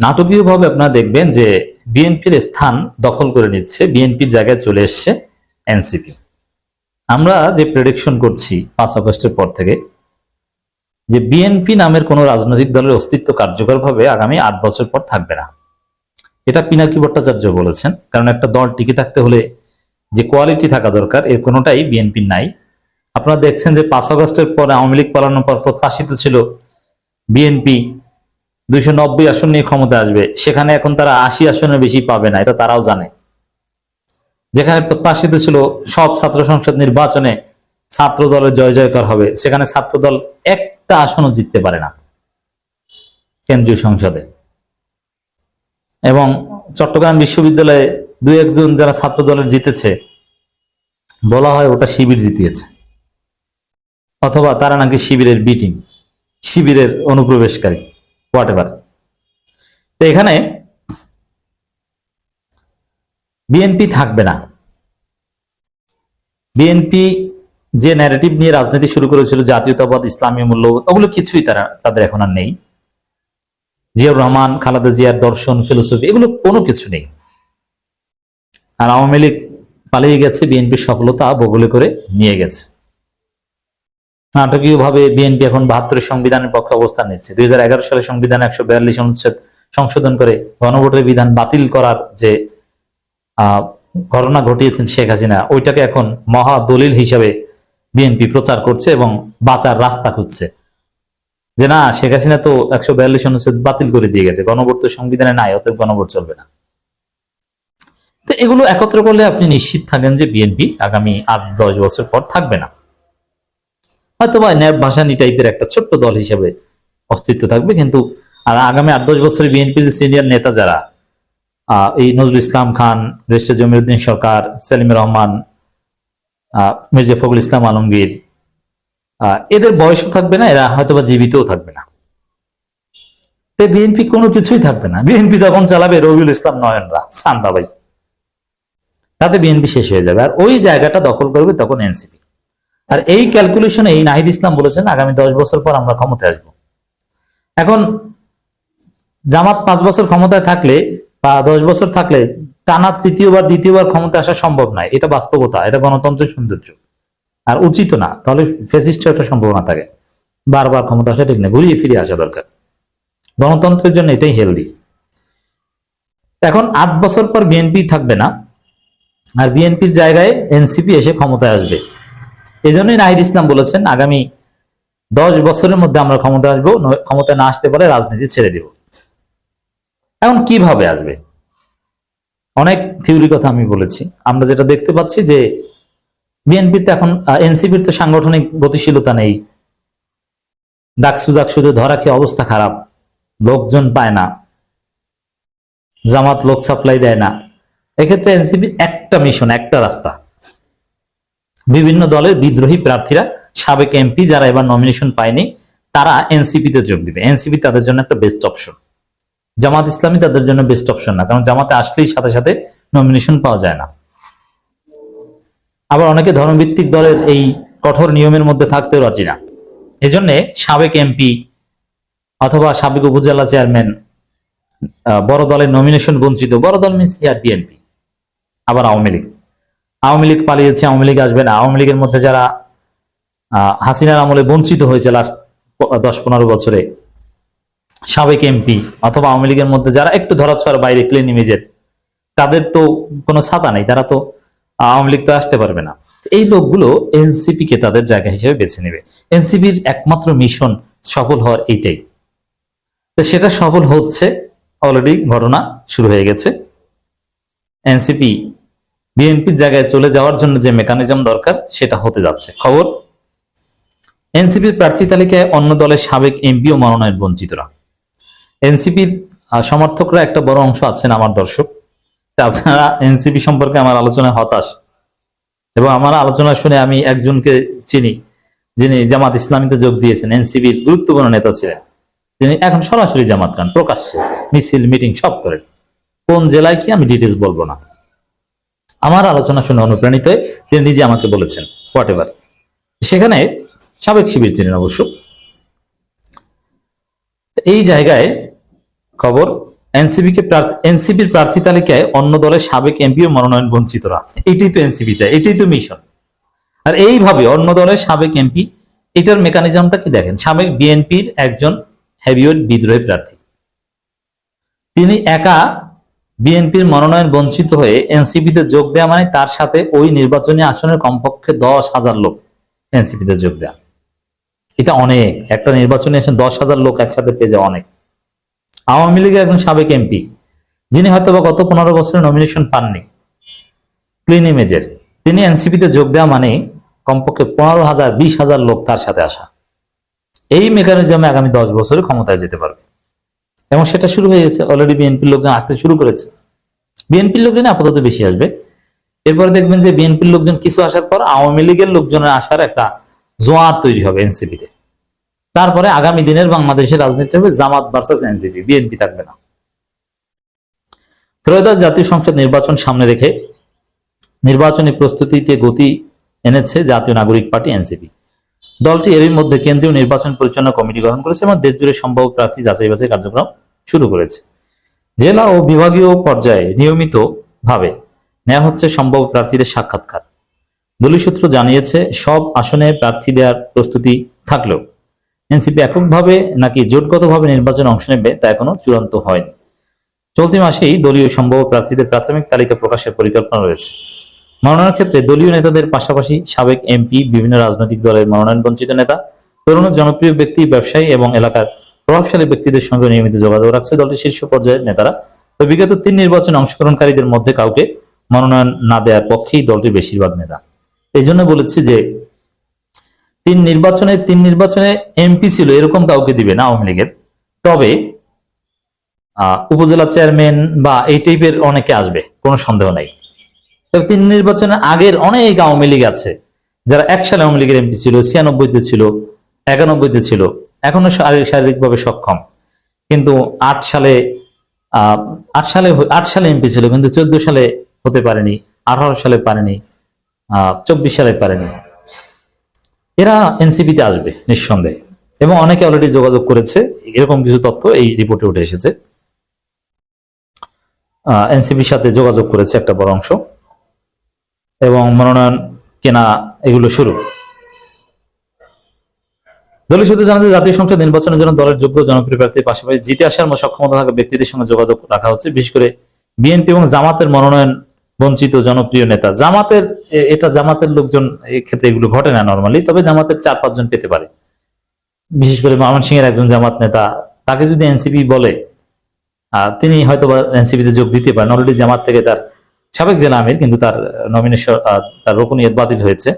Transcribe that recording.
নাটকীয়ভাবে আপনারা দেখবেন যে বিএনপির স্থান দখল করে নিচ্ছে, বিএনপির জায়গায় চলে এসছে এনসিপি। আমরা যে প্রেডিকশন করছি পাঁচ আগস্টের পর থেকে, যে বিএনপি নামের কোনো রাজনৈতিক দলের অস্তিত্ব কার্যকরভাবে আগামী আট বছর পর থাকবে না। এটা পিনাকি ভট্টাচার্য বলেছেন, কারণ একটা দল টিকে থাকতে হলে যে কোয়ালিটি থাকা দরকার, এর কোনোটাই বিএনপির নাই। আপনারা দেখছেন যে পাঁচ আগস্টের পরে আওয়ামী লীগ পালানোর পর প্রত্যাশিত ছিল বিএনপি দুইশো নব্বই আসন নিয়ে ক্ষমতা আসবে, সেখানে এখন তারা আশি আসনের বেশি পাবে না, এটা তারাও জানে। যেখানে প্রত্যাশিত ছিল সব ছাত্র সংসদ নির্বাচনে ছাত্র দলের জয় জয়কার হবে, সেখানে ছাত্র দল একটা আসনও জিততে পারে না কেন্দ্রীয় সংসদে। এবং চট্টগ্রাম বিশ্ববিদ্যালয়ে দু একজন যারা ছাত্র দলের জিতেছে, বলা হয় ওটা শিবির জিতিয়েছে। অথবা তারা নাকি শিবিরের বি টিম শিবিরের অনুপ্রবেশকারী। হোয়াট এভার তো এখানে বিএনপি থাকবে না। বিএনপি যে ন্যারেটিভ নিয়ে রাজনীতি শুরু করেছিল, জাতীয়তাবাদ, ইসলামী মূল্যবোধ ওগুলো কিছুই তারা, তাদের এখন আর নেই। জিয়াউর রহমান, খালেদা জিয়ার দর্শন ফিলোসফি এগুলো কোনো কিছু নেই। আর আওয়ামী লীগ পালিয়ে গেছে বিএনপির সফলতা বগলে করে নিয়ে গেছে। নাটকীয় ভাবে বিএনপি এখন বাহাত্তরের সংবিধানের পক্ষে অবস্থান নিচ্ছে। দুই সালে সংবিধান একশো বিয়াল্লিশ অনুচ্ছেদ সংশোধন করে গণভোটের বিধান বাতিল করার যে ঘটনা ঘটিয়েছেন শেখ হাসিনা, ওইটাকে এখন মহা দলিল হিসাবে বিএনপি প্রচার করছে এবং বাঁচার রাস্তা খুঁজছে। যে না, শেখ হাসিনা তো একশো বিয়াল্লিশ অনুচ্ছেদ বাতিল করে দিয়ে গেছে, গণভোট তো সংবিধানে নাই, অতএব গণভোট চলবে না। তো এগুলো একত্র করলে আপনি নিশ্চিত থাকেন যে বিএনপি আগামী আট দশ বছর পর থাকবে না। হয়তো বা ন্যাব ভাসানি টাইপের একটা ছোট্ট দল হিসেবে অস্তিত্ব থাকবে, কিন্তু, আর আগামী আট দশ বছরে বিএনপির সিনিয়র নেতা যারা এই নজরুল ইসলাম খান রেস্টার জমিউদ্দিন সরকার, সেলিম রহমান মির্জা ফখরুল ইসলাম আলমগীর এদের বয়সও থাকবে না, এরা হয়তো বা জীবিতও থাকবে না। তো বিএনপি কোনো কিছুই থাকবে না। বিএনপি তখন চালাবে, রবিউল ইসলাম নয়নরা, সান্দাবাই। তাতে বিএনপি শেষ হয়ে যাবে। আর ওই জায়গাটা দখল করবে তখন এনসিপি। আর এই ক্যালকুলেশনে এই নাহিদ ইসলাম বলেছেন, আগামী দশ বছর পর আমরা ক্ষমতায় আসব। এখন জামাত পাঁচ বছর ক্ষমতায় থাকলে বা দশ বছর থাকলে টানা তৃতীয়বার, দ্বিতীয়বার ক্ষমতা আসা সম্ভব নয়। এটা বাস্তবতা, এটা গণতন্ত্রের সৌন্দর্য। আর উচিত না, তাহলে ফেসিস্টের একটা সম্ভাবনা থাকে। বারবার ক্ষমতা আসা ঠিক না, ঘুরিয়ে ফিরে আসা দরকার। গণতন্ত্রের জন্য এটাই হেলদি এখন আট বছর পর বিএনপি থাকবে না, আর বিএনপির জায়গায় এনসিপি এসে ক্ষমতায় আসবে। এই জন্যই নাহিদ ইসলাম বলেছেন, আগামী দশ বছরের মধ্যে আমরা ক্ষমতা আসব ক্ষমতা না আসতে পারে রাজনীতি ছেড়ে দিব। এখন কীভাবে আসবে? অনেক থিওরি কথা আমি বলেছি। আমরা যেটা দেখতে পাচ্ছি যে বিএনপির তো এখন এনসিপির তো সাংগঠনিক গতিশীলতা নেই। ডাকসু জাকসুতে ধরা খেয়ে অবস্থা খারাপ। লোকজন পায় না। জামাত লোক সাপ্লাই দেয় না। এক্ষেত্রে এনসিপির একটা মিশন, একটা রাস্তা। বিভিন্ন দলের বিদ্রোহী প্রার্থীরা সাবেক এমপি যারা এবার নমিনেশন পায়নি, তারা এনসিপিতে যোগ দিবে। এনসিপি তাদের জন্য একটা বেস্ট অপশন জামাত ইসলামী তাদের জন্য বেস্ট অপশন না, কারণ জামাতে আসলেই সাথে সাথে নমিনেশন পাওয়া যায় না। আবার অনেকে ধর্মভিত্তিক দলের এই কঠোর নিয়মের মধ্যে থাকতেও রাজি না। এজন্য সাবেক এমপি অথবা সাবেক উপজেলা চেয়ারম্যান বড় দলের নমিনেশন বঞ্চিত, বড় দল হিয়ার বিএনপি আবার আওয়ামী লীগ। আওয়ামী লীগ পালিয়েছে, আওয়ামী লীগ আসবে না। আওয়ামী লীগের মধ্যে যারা হাসিনার আমলে বঞ্চিত হয়েছে লাস্ট দশ পনেরো বছরে, সাবেক এমপি অথবা আওয়ামী লীগের মধ্যে যারা একটু ধরাছোঁয়ার বাইরে ক্লিন ইমেজের তাদের তো কোনো ছাতা নাই, তারা তো আওয়ামী লীগ তো আসতে পারবে না। এই লোকগুলো এনসিপি কে তাদের জায়গা হিসেবে বেছে নেবে। এনসিপির একমাত্র মিশন সফল হওয়ার এইটাই। তো সেটা সফল হচ্ছে অলরেডি ঘটনা শুরু হয়ে গেছে। এনসিপি বিএনপির জায়গায় চলে যাওয়ার জন্য যে মেকানিজম দরকার, সেটা হতে যাচ্ছে। খবর, এনসিপির প্রার্থী তালিকায় অন্য দলের সাবেক এমপিও মনোনয়ন বঞ্চিতরা। এনসিপির সমর্থকরা একটা বড় অংশ আছেন আমার দর্শক। আপনারা এনসিপি সম্পর্কে আমার আলোচনায় হতাশ। এবং আমার আলোচনা শুনে আমি একজনকে চিনি, যিনি জামাত ইসলামীতে যোগ দিয়েছেন, এনসিপির গুরুত্বপূর্ণ নেতা ছিলেন। তিনি এখন সরাসরি জামাত খান, প্রকাশ্যে মিছিল, মিটিং সব করেন। কোন জেলায় কি আমি ডিটেলস বলব না। আমার আলোচনা শুনে অনুপ্রাণিত হয়ে তিনি নিজে আমাকে বলেছেন হোয়াট এভার সেখানে সাবেক শিবির ছিলেন অবশ্য। এই জায়গায় খবর এনসিপি কে এনসিপির প্রার্থী তালিকায় অন্য দলের সাবেক এমপিও মনোনয়ন বঞ্চিতরা। এটাই তো এনসিপি চায়, এটাই তো মিশন আর এইভাবে অন্য দলের সাবেক এমপি এটার মেকানিজমটা কি দেখেন? সাবেক বিএনপির একজন হেভিওয়েট বিদ্রোহী প্রার্থী। তিনি একা বিএনপির মনোনয়ন বঞ্চিত হয়ে এনসিপিতে যোগ দেওয়া মানে তার সাথে ওই নির্বাচনী আসনের কমপক্ষে দশ হাজার লোক এনসিপিতে যোগ দেওয়া এটা অনেক। একটা নির্বাচনী আসন দশ হাজার লোক একসাথে পেয়ে যাওয়া অনেক। আওয়ামী লীগের একজন সাবেক এমপি, যিনি হয়তো বা গত পনেরো বছরে নমিনেশন পাননি। ক্লিন ইমেজের। তিনি এনসিপিতে যোগ দেওয়া মানে কমপক্ষে পনেরো হাজার, বিশ হাজার লোক তার সাথে আসা। এই মেকানিজমে আগামী দশ বছরে ক্ষমতায় যেতে পারবে। এবং সেটা শুরু হয়ে গেছে অলরেডি বিএনপির লোকজন আসতে শুরু করেছে। বিএনপির লোকজন আপাতত বেশি আসবে। এরপরে দেখবেন যে বিএনপির লোকজন কিছু আসার পর আওয়ামী লীগের লোকজনের আসার একটা জোয়ার তৈরি হবে এনসিপিতে। তারপরে আগামী দিনের বাংলাদেশের রাজনীতি হবে জামাত ভার্সাস এনসিপি বিএনপি থাকবে না। ত্রয়োদশ জাতীয় সংসদ নির্বাচন সামনে রেখে নির্বাচনী প্রস্তুতিতে গতি এনেছে জাতীয় নাগরিক পার্টি এনসিপি। দলটি এরই মধ্যে কেন্দ্রীয় নির্বাচন পরিচালনা কমিটি গঠন করেছে এবং দেশ জুড়ে সম্ভাব্য প্রার্থী যাচাই বাছাই কার্যক্রম শুরু করেছে। জেলা ও বিভাগীয় পর্যায়ে নিয়মিত ভাবে নেওয়া হচ্ছে সম্ভাব্য প্রার্থীদের সাক্ষাৎকার। দলীয় সূত্র জানিয়েছে, সব আসনে প্রার্থী দেওয়ার প্রস্তুতি থাকলেও এনসিপি এককভাবে নাকি জোটগতভাবে নির্বাচনে অংশ নেবে তা এখনও চূড়ান্ত হয়নি। চলতি মাসেই দলীয় সম্ভাব্য প্রার্থীদের প্রাথমিক তালিকা প্রকাশের পরিকল্পনা রয়েছে। মনোনয়নের ক্ষেত্রে দলীয় নেতাদের পাশাপাশি সাবেক এমপি, বিভিন্ন রাজনৈতিক দলের মনোনয়ন বঞ্চিত নেতা, তরুণ জনপ্রিয় ব্যক্তি, ব্যবসায়ী এবং এলাকার প্রভাবশালী ব্যক্তিদের সঙ্গে নিয়মিত যোগাযোগ রাখছে দলটির শীর্ষ পর্যায়ের নেতারা। তো বিগত তিন নির্বাচনে অংশগ্রহণকারীদের মধ্যে কাউকে মনোনয়ন না দেওয়ার পক্ষেই দলটির বেশিরভাগ নেতা। এই জন্য বলেছি যে, তিন নির্বাচনে তিন নির্বাচনে এমপি ছিল, এরকম কাউকে দিবে না আওয়ামী লীগের। তবে উপজেলা চেয়ারম্যান বা এই টাইপের অনেকে আসবে, কোনো সন্দেহ নাই। তিন নির্বাচনের আগের অনেক আওয়ামী লীগ আছে, যারা এক সালে আওয়ামী লীগের এমপি ছিল, ছিয়ানব্বইতে ছিল, একানব্বইতে ছিল, এখনও শারীরিক শারীরিকভাবে সক্ষম। কিন্তু আট সালে আট সালে আট সালে এমপি ছিল, কিন্তু চোদ্দ সালে হতে পারেনি, আঠারো সালে পারেনি চব্বিশ সালে পারেনি। এরা এনসিপিতে আসবে, নিঃসন্দেহে। এবং অনেকে অলরেডি যোগাযোগ করেছে, এরকম কিছু তথ্য এই রিপোর্টে উঠে এসেছে। এনসিপির সাথে যোগাযোগ করেছে একটা বড় অংশ। এবং মনোনয়ন কেনা এগুলো শুরু। দলীয় সূত্রে জানা যায়, জাতীয় সংসদ নির্বাচনের জন্য দলের যোগ্য জনপ্রিয় প্রার্থীর পাশাপাশি জিতে আসার মতো সক্ষমতা থাকা ব্যক্তিদের সঙ্গে যোগাযোগ রাখা হচ্ছে, বিশেষ করে বিএনপি এবং জামাতের মনোনয়ন বঞ্চিত জনপ্রিয় নেতা। জামাতের এটা জামাতের লোকজন এই ক্ষেত্রে এগুলো ঘটে না নর্মালি তবে জামাতের চার পাঁচজন পেতে পারে। বিশেষ করে ময়মনসিংহ এর একজন জামাত নেতা, তাকে যদি এনসিপি বলে তিনি হয়তো এনসিপিতে যোগ দিতে পারেন। অলরেডি জামাত থেকে তার সাবেক জেলা আমির কিন্তু তার নমিনেশন তার রোকনিয়ত বাতিল হয়েছে।